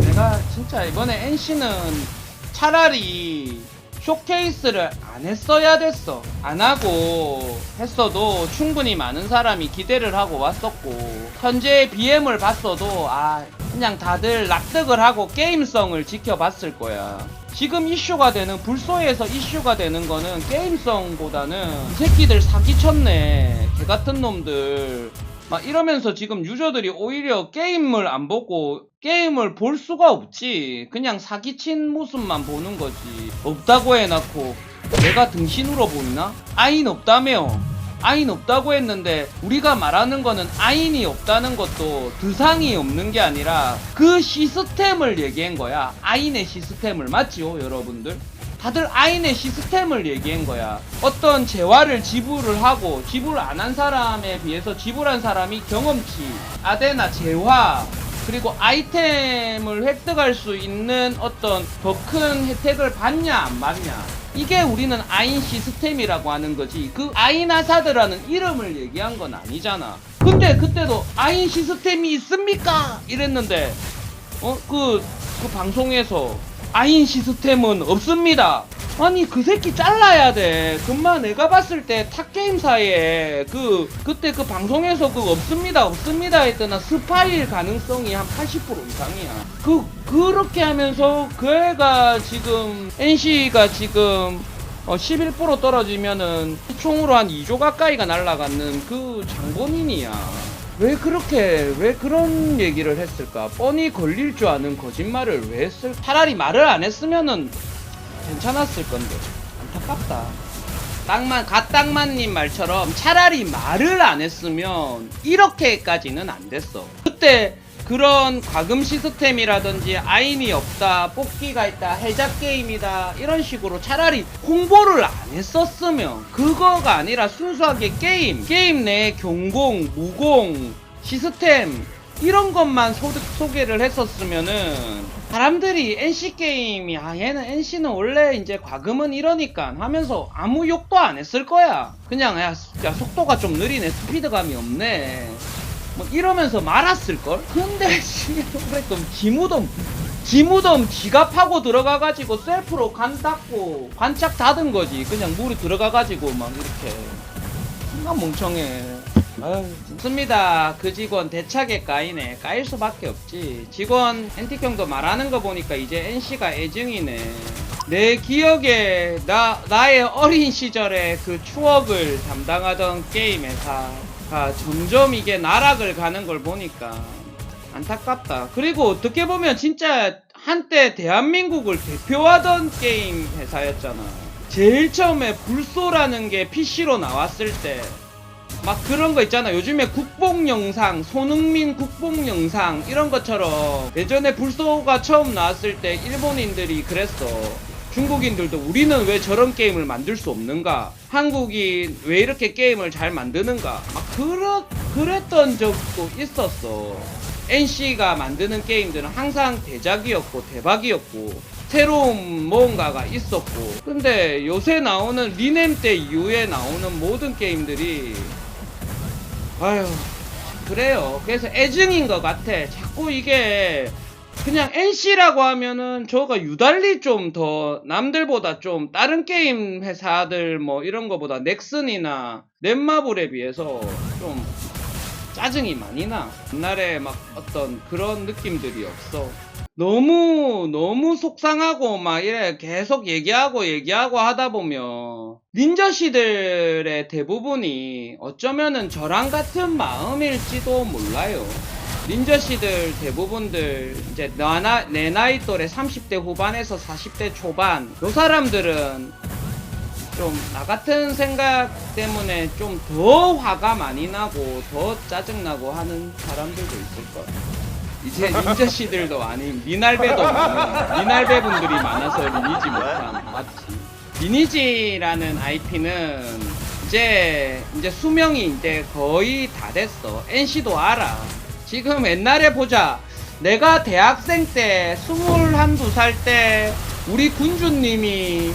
내가 진짜 이번에 NC는 차라리 쇼케이스를 안 했어야 됐어. 안 하고 했어도 충분히 많은 사람이 기대를 하고 왔었고, 현재 BM을 봤어도, 아, 그냥 다들 납득을 하고 게임성을 지켜봤을 거야. 지금 이슈가 되는, 불소에서 이슈가 되는 거는 게임성보다는 이 새끼들 사기쳤네. 개 같은 놈들. 막 이러면서 지금 유저들이 오히려 게임을 안 보고 게임을 볼 수가 없지. 그냥 사기친 모습만 보는 거지. 없다고 해놓고 내가 등신으로 보이나? 아인 없다며. 아인 없다고 했는데 우리가 말하는 거는 아인이 없다는 것도 드상이 없는 게 아니라 그 시스템을 얘기한 거야. 아인의 시스템을 맞지요, 여러분들? 다들 아인의 시스템을 얘기한 거야. 어떤 재화를 지불을 하고 지불 안 한 사람에 비해서 지불한 사람이 경험치, 아데나 재화, 그리고 아이템을 획득할 수 있는 어떤 더 큰 혜택을 받냐 안 받냐 이게 우리는 아인 시스템이라고 하는 거지 그 아인 아사드라는 이름을 얘기한 건 아니잖아 근데 그때도 아인 시스템이 있습니까? 이랬는데 어? 그, 그 방송에서 아인 시스템은 없습니다. 아니 그 새끼 잘라야 돼. 금마 내가 봤을 때 탑게임사에 그 그때 그 방송에서 그 없습니다 없습니다 했더나 스파일 가능성이 한 80% 이상이야. 그 그렇게 하면서 그 애가 지금 NC가 지금 어, 11% 떨어지면은 총으로 한 2조 가까이가 날라가는 그 장본인이야. 왜 그렇게 왜 그런 얘기를 했을까? 뻔히 걸릴 줄 아는 거짓말을 왜 했을? 차라리 말을 안 했으면은 괜찮았을 건데 안타깝다. 땅만 갓땅만님 말처럼 차라리 말을 안 했으면 이렇게까지는 안 됐어. 그때 그런 과금 시스템이라든지 아인이 없다, 뽑기가 있다, 해작 게임이다 이런 식으로 차라리 홍보를 안 했었으면 그거가 아니라 순수하게 게임, 게임 내 경공, 무공, 시스템 이런 것만 소, 소개를 했었으면은 사람들이 NC 게임이 아 얘는 NC는 원래 이제 과금은 이러니까 하면서 아무 욕도 안 했을 거야. 그냥 야, 야 속도가 좀 느리네, 스피드감이 없네. 뭐 이러면서 말았을 걸. 근데 씨그럼 지무덤 지무덤 지가 파고 들어가가지고 셀프로 간 닫고 관착 닫은 거지. 그냥 물이 들어가가지고 막 이렇게. 나 멍청해. 아유, 좋습니다. 그 직원 대차게 까이네. 까일 수밖에 없지. 직원 엔티형도 말하는 거 보니까 이제 NC가 애증이네. 내 기억에 나 나의 어린 시절의 그 추억을 담당하던 게임 회사가 점점 이게 나락을 가는 걸 보니까 안타깝다. 그리고 어떻게 보면 진짜 한때 대한민국을 대표하던 게임 회사였잖아. 제일 처음에 불소라는 게 PC로 나왔을 때 막 그런 거 있잖아. 요즘에 국뽕 영상, 손흥민 국뽕 영상 이런 것처럼 예전에 불소가 처음 나왔을 때 일본인들이 그랬어. 중국인들도 우리는 왜 저런 게임을 만들 수 없는가? 한국이 왜 이렇게 게임을 잘 만드는가? 막 그렇 그랬던 적도 있었어. NC가 만드는 게임들은 항상 대작이었고 대박이었고 새로운 뭔가가 있었고 근데 요새 나오는 리넴 때 이후에 나오는 모든 게임들이 아휴 그래요. 그래서 애증인 것 같아. 자꾸 이게 그냥 NC라고 하면은 저가 유달리 좀 더 남들보다 좀 다른 게임 회사들 뭐 이런 거보다 넥슨이나 넷마블에 비해서 좀 짜증이 많이 나. 옛날에 막 어떤 그런 느낌들이 없어. 너무, 너무 속상하고 막 이래 계속 얘기하고 얘기하고 하다 보면 닌자씨들의 대부분이 어쩌면은 저랑 같은 마음일지도 몰라요. 닌자씨들 대부분들 이제 내 나이 또래 30대 후반에서 40대 초반 요 사람들은 좀 나 같은 생각 때문에 좀 더 화가 많이 나고 더 짜증나고 하는 사람들도 있을 거야. 이제 닌자 씨들도 아닌 미날배도 미날배 분들이 많아서 리니지 못한 맞지. 리니지라는 IP는 이제 이제 수명이 이제 거의 다 됐어. NC도 알아. 지금 옛날에 보자. 내가 대학생 때 스물한 두 살 때 우리 군주님이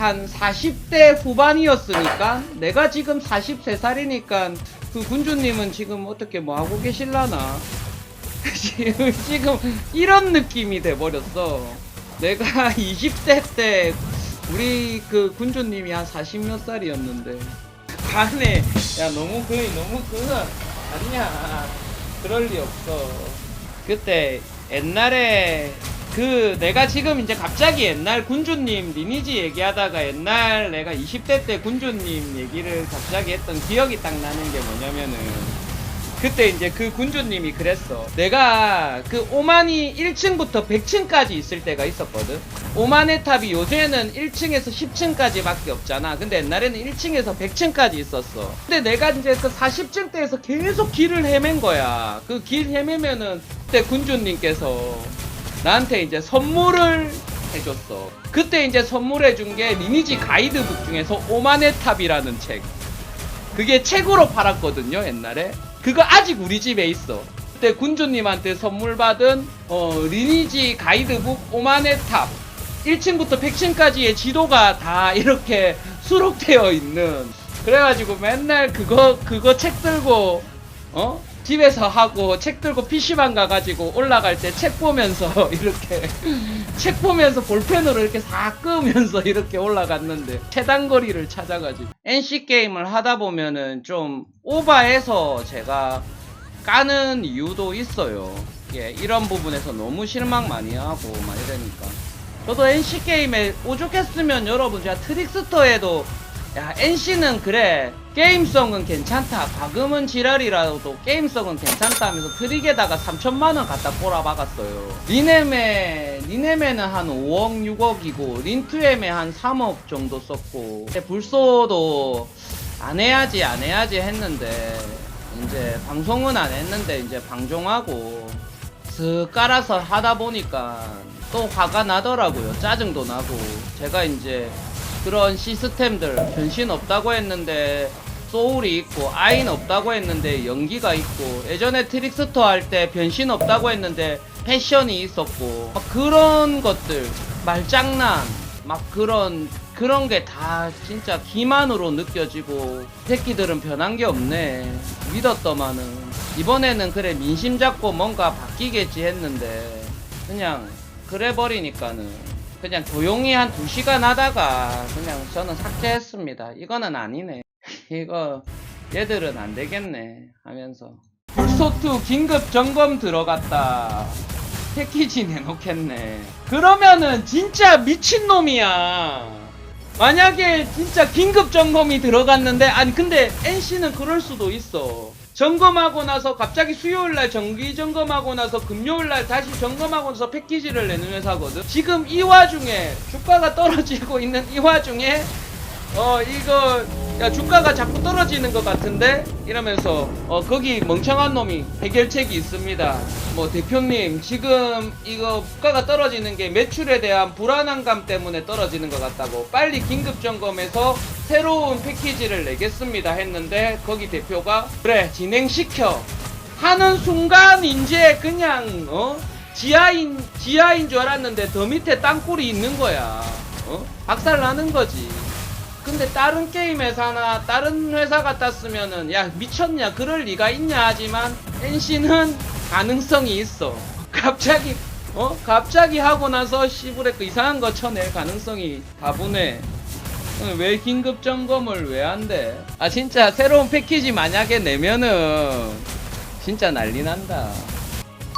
한 40대 후반이었으니까 내가 지금 43살이니까 그 군주님은 지금 어떻게 뭐 하고 계실라나? 지금 이런 느낌이 돼버렸어. 내가 20대 때 우리 그 군주님이 한 40 몇 살이었는데. 안에 야 너무 그 너무 그거 아니야. 그럴 리 없어. 그때 옛날에 그 내가 지금 이제 갑자기 옛날 군주님 리니지 얘기하다가 옛날 내가 20대 때 군주님 얘기를 갑자기 했던 기억이 딱 나는 게 뭐냐면은 그때 이제 그 군주님이 그랬어. 내가 그 오만이 1층부터 100층까지 있을 때가 있었거든. 오만의 탑이 요새는 1층에서 10층까지 밖에 없잖아. 근데 옛날에는 1층에서 100층까지 있었어. 근데 내가 이제 그 40층 대에서 계속 길을 헤맨 거야. 그 길 헤매면은 그때 군주님께서 나한테 이제 선물을 해줬어. 그때 이제 선물해준 게 리니지 가이드북 중에서 오만의 탑이라는 책. 그게 책으로 팔았거든요 옛날에. 그거 아직 우리 집에 있어. 그때 군주님한테 선물 받은 어, 리니지 가이드북 오만의 탑. 1층부터 100층까지의 지도가 다 이렇게 수록되어 있는. 그래가지고 맨날 그거 그거 책 들고 어 집에서 하고 책 들고 PC방 가가지고 올라갈 때 책 보면서 이렇게 책 보면서 볼펜으로 이렇게 싹 끄면서 이렇게 올라갔는데 최단 거리를 찾아가지고 NC 게임을 하다 보면은 좀 오바해서 제가 까는 이유도 있어요. 예, 이런 부분에서 너무 실망 많이 하고 막 이러니까. 저도 NC 게임에 오죽했으면 여러분 제가 트릭스터에도 야 NC는 그래 게임성은 괜찮다 과금은 지랄이라도 게임성은 괜찮다 하면서 트릭에다가 3천만원 갖다 꼬라박았어요 리넴에 리넴에는 한 5억 6억이고 린투엠에 한 3억 정도 썼고 불소도 안 해야지 안 해야지 했는데 이제 방송은 안 했는데 이제 방종하고 슥 깔아서 하다 보니까 또 화가 나더라고요. 짜증도 나고. 제가 이제 그런 시스템들 변신 없다고 했는데 소울이 있고 아인 없다고 했는데 연기가 있고 예전에 트릭스터 할 때 변신 없다고 했는데 패션이 있었고 막 그런 것들 말장난 막 그런 그런 게 다 진짜 기만으로 느껴지고 새끼들은 변한 게 없네. 믿었더만은. 이번에는 그래 민심 잡고 뭔가 바뀌겠지 했는데 그냥 그래 버리니까는 그냥 조용히 한 2시간 하다가 그냥 저는 삭제했습니다. 이거는 아니네. 이거 얘들은 안 되겠네 하면서. 불소투 긴급 점검 들어갔다. 패키지 내놓겠네. 그러면은 진짜 미친놈이야. 만약에 진짜 긴급 점검이 들어갔는데 아니 근데 NC는 그럴 수도 있어 점검하고 나서 갑자기 수요일 날 정기 점검하고 나서 금요일 날 다시 점검하고 나서 패키지를 내는 회사거든. 지금 이 와중에 주가가 떨어지고 있는 이 와중에 어 이거 야 주가가 자꾸 떨어지는 것 같은데? 이러면서 어 거기 멍청한 놈이 해결책이 있습니다. 뭐 대표님 지금 이거 주가가 떨어지는 게 매출에 대한 불안함감 때문에 떨어지는 것 같다고 빨리 긴급 점검해서 새로운 패키지를 내겠습니다 했는데 거기 대표가 그래 진행시켜. 하는 순간 이제 그냥 어? 지하인 지하인 줄 알았는데 더 밑에 땅굴이 있는 거야. 어? 박살 나는 거지 근데 다른 게임 회사나 다른 회사 같았으면은 야 미쳤냐? 그럴 리가 있냐? 하지만 NC는 가능성이 있어. 갑자기 어? 갑자기 하고 나서 시부레 그 이상한 거 쳐낼 가능성이 다분해. 어, 왜 긴급 점검을 왜 한대 아 진짜 새로운 패키지 만약에 내면은 진짜 난리 난다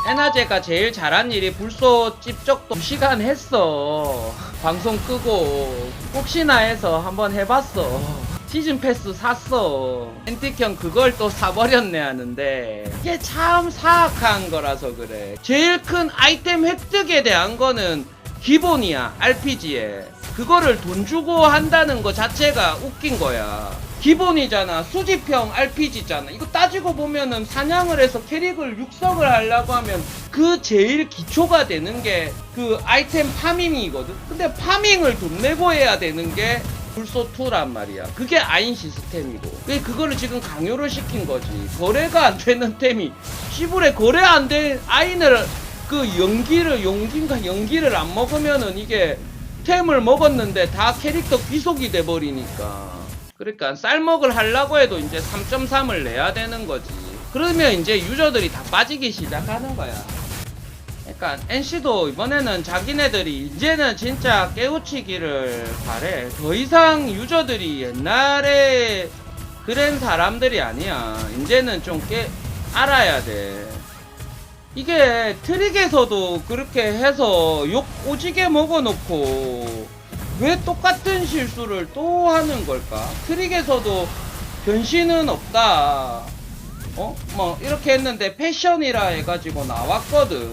에나제가 제일 잘한 일이 불소 찝적도 2시간 했어. 방송 끄고 혹시나 해서 한번 해봤어. 시즌 패스 샀어. 엔틱형 그걸 또 사버렸네 하는데 이게 참 사악한 거라서 그래. 제일 큰 아이템 획득에 대한 거는 기본이야 RPG에. 그거를 돈 주고 한다는 거 자체가 웃긴 거야. 기본이잖아. 수집형 RPG잖아. 이거 따지고 보면은 사냥을 해서 캐릭을 육성을 하려고 하면 그 제일 기초가 되는 게 그 아이템 파밍이거든. 근데 파밍을 돈 내고 해야 되는 게 불소2란 말이야. 그게 아인 시스템이고. 왜 그거를 지금 강요를 시킨 거지. 거래가 안 되는 템이 시불에 거래 안 된 아인을 그 연기를 용기인가 연기를 안 먹으면은 이게 득템을 먹었는데 다 캐릭터 귀속이 돼 버리니까 그러니까 쌀먹을 하려고 해도 이제 3.3을 내야 되는 거지. 그러면 이제 유저들이 다 빠지기 시작하는 거야. 그러니까 NC도 이번에는 자기네들이 이제는 진짜 깨우치기를 바래. 더 이상 유저들이 옛날에 그런 사람들이 아니야. 이제는 좀 깨 알아야 돼. 이게 트릭에서도 그렇게 해서 욕 오지게 먹어놓고 왜 똑같은 실수를 또 하는 걸까? 트릭에서도 변신은 없다. 어? 뭐 이렇게 했는데 패션이라 해가지고 나왔거든.